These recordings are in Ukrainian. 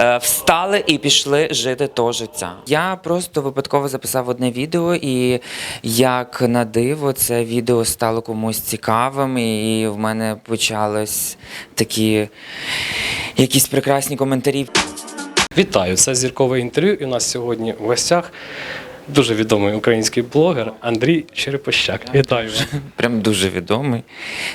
е, встали і пішли жити то життя. Я просто випадково записав одне відео, і як на диво, це відео стало комусь цікавим, і в мене почались такі якісь прекрасні коментарі. Вітаю! Це зіркове інтерв'ю. І у нас сьогодні в гостях дуже відомий український блогер Андрій Черепощак. Вітаю вас. Прям дуже відомий.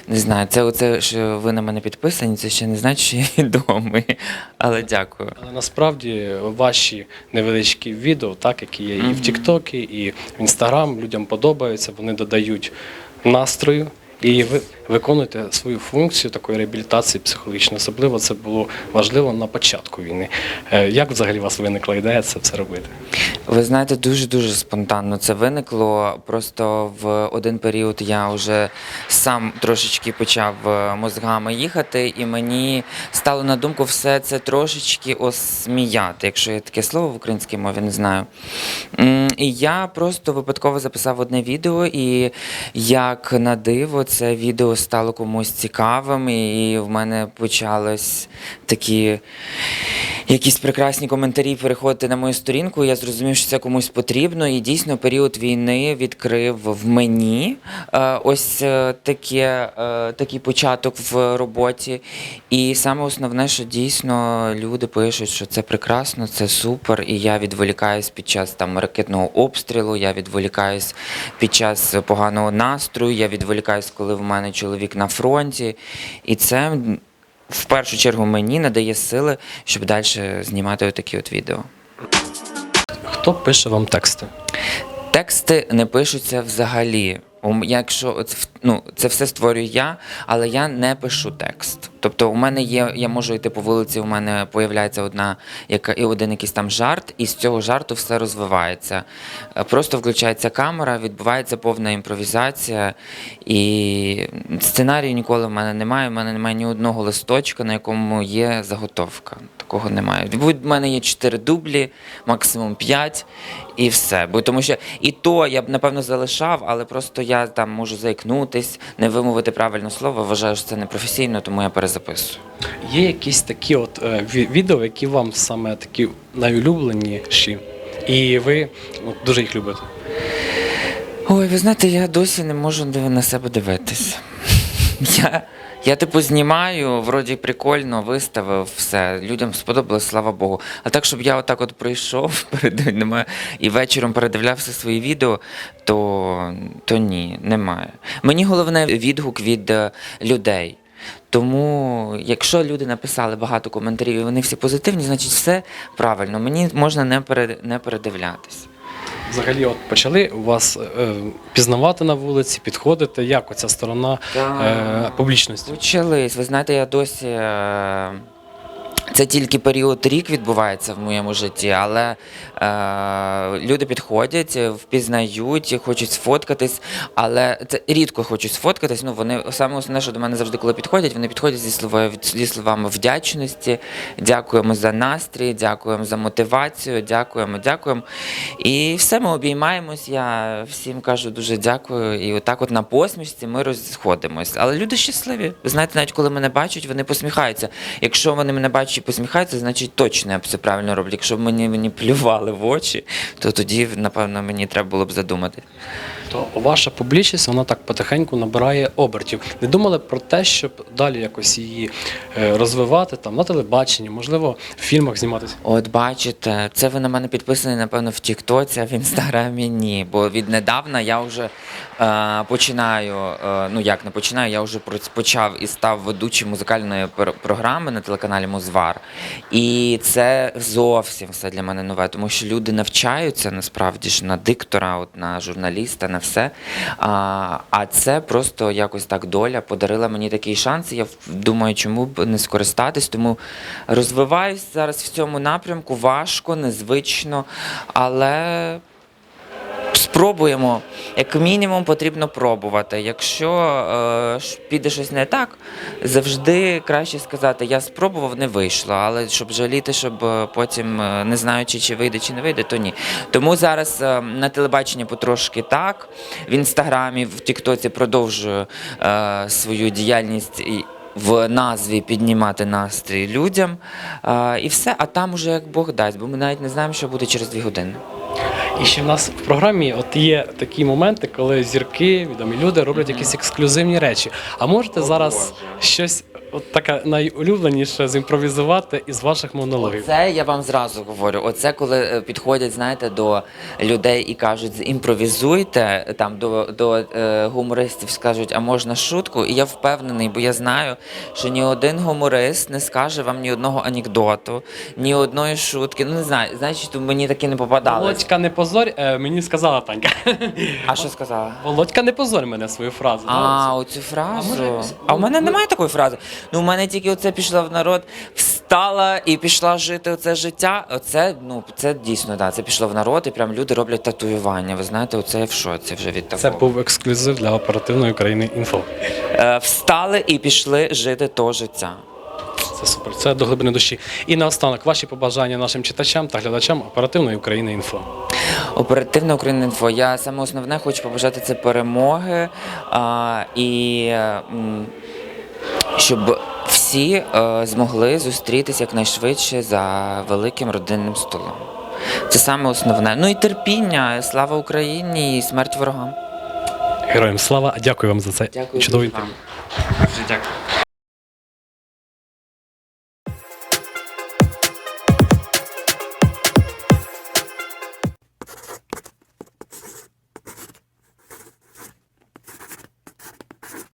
Не знаю, це оце, що ви на мене підписані, це ще не значить, що я відомий. Але дякую. Але насправді ваші невеличкі відео, так які є і в Тіктокі, і в Інстаграм, людям подобаються. Вони додають настрою. І ви виконуєте свою функцію такої реабілітації психологічної. Особливо це було важливо на початку війни. Е, Як взагалі у вас виникла ідея це все робити? Ви знаєте, дуже дуже спонтанно це виникло. Просто в один період я вже сам трошечки почав е, мозгами їхати, і мені стало на думку все це трошечки осміяти, якщо є таке слово в українській мові, не знаю. І я просто випадково записав одне відео, і як на диво, це відео стало комусь цікавим, і в мене почались такі якісь прекрасні коментарі переходити на мою сторінку. Я зрозумів, що це комусь потрібно, і дійсно період війни відкрив в мені е, ось е, таке, е, такий початок в роботі. І саме основне, що дійсно люди пишуть, що це прекрасно, це супер. І я відволікаюсь під час там ракетного обстрілу, я відволікаюсь під час поганого настрою, я відволікаюсь, коли в мене чоловік на фронті. І це в першу чергу мені надає сили, щоб далі знімати отакі от відео. Хто пише вам тексти? Тексти не пишуться взагалі. Якщо ну, це все створюю я, але я не пишу текст. Тобто, у мене є, я можу йти по вулиці, у мене появляється одна яка і один якийсь там жарт, і з цього жарту все розвивається. Е, Просто включається камера, відбувається повна імпровізація, і сценарію ніколи в мене немає. У мене немає ні одного листочка, на якому є заготовка. Такого немає. В мене є чотири дублі, максимум п'ять, і все. Бо тому що і то я б напевно залишав, але просто я там можу заікнутись, не вимовити правильне слово. Вважаю, що це непрофесійно, тому я перезаписую. Є якісь такі от е, ві- відео, які вам саме такі найулюбленіші, і ви от, дуже їх любите. Ой, ви знаєте, я досі не можу на себе дивитись. Я, я типу знімаю, вроді прикольно, виставив все. Людям сподобалось, слава Богу. А так, щоб я отак от прийшов перед немає, і вечором передивлявся свої відео, то, то ні, немає. Мені головне відгук від е, людей. Тому, якщо люди написали багато коментарів і вони всі позитивні, значить все правильно. Мені можна не, пере, не передивлятись. Взагалі, от почали вас е, пізнавати на вулиці, підходити, як оця сторона е, публічності. Почались. Ви знаєте, я досі. е, Це тільки період рік відбувається в моєму житті, але е, люди підходять, впізнають, хочуть сфоткатись, але це рідко хочуть сфоткатись. Ну вони саме основне, що до мене завжди, коли підходять, вони підходять зі словами, зі словами вдячності. Дякуємо за настрій, дякуємо за мотивацію, дякуємо, дякуємо. І все, ми обіймаємось. Я всім кажу дуже дякую. І отак, от на посмішці, ми розходимось. Але люди щасливі. Ви знаєте, навіть коли мене бачать, вони посміхаються. Якщо вони мене бачать і посміхаються, значить точно я все правильно роблю. Якщо б мені мені плювали в очі, то тоді, напевно, мені треба було б задумати. То ваша публічність вона так потихеньку набирає обертів. Не думали про те, щоб далі якось її е, розвивати там на телебаченні, можливо, в фільмах зніматися. От бачите, це ви на мене підписані, напевно, в Тіктоці, а в інстаграмі ні. Бо віднедавна я вже е, починаю. Е, ну як не починаю, я вже почав і став ведучим музикальної програми на телеканалі Музвар. І це зовсім все для мене нове, тому що люди навчаються насправді ж на диктора, от на журналіста, на все. А, а це просто якось так доля подарила мені такий шанс. Я думаю, чому б не скористатись. Тому розвиваюсь зараз в цьому напрямку. Важко, незвично, але. Спробуємо. Як мінімум потрібно пробувати. Якщо е, піде щось не так, завжди краще сказати, я спробував, не вийшло. Але щоб жаліти, щоб е, потім е, не знаючи, чи вийде, чи не вийде, то ні. Тому зараз е, на телебаченні потрошки так. В інстаграмі, в Тіктоці продовжую е, свою діяльність. І, в назві піднімати настрій людям. А, і все, а там уже як Бог дасть, бо ми навіть не знаємо, що буде через дві години. І ще в нас в програмі от є такі моменти, коли зірки, відомі люди роблять якісь ексклюзивні речі. А можете зараз щось от таке найулюбленіше зімпровізувати із ваших монологів? Це я вам зразу говорю. Оце коли е, підходять, знаєте, до людей і кажуть, імпровізуйте там до, до е, гумористів, скажуть, а можна шутку? І я впевнений, бо я знаю, що ні один гуморист не скаже вам ні одного анекдоту, ні одної шутки. Ну не знаю, значить, мені такі не попадали. Володька, не позорь, е, мені сказала Танька. А що сказала? Володька, не позорь мене свою фразу. А, да, оцю фразу. може, А, у мене немає такої фрази. Ну, у мене тільки оце пішло в народ, встала і пішла жити оце життя. Оце, ну, це дійсно, да, це пішло в народ, і прям люди роблять татуювання. Ви знаєте, оце я в шоці вже від Це був ексклюзив для оперативної України інфо. Е, встали і пішли жити то життя. Це супер. Це до глибини душі. І наостанок ваші побажання нашим читачам та глядачам оперативної України інфо. Оперативна Україна інфо. Я саме основне хочу побажати це перемоги а, і м, щоб всі е, змогли зустрітися якнайшвидше за великим родинним столом. Це саме основне. Ну і терпіння, слава Україні і смерть ворогам. Героям слава! Дякую вам за це Дякую. Чудовий. дуже вам. Дуже дякую.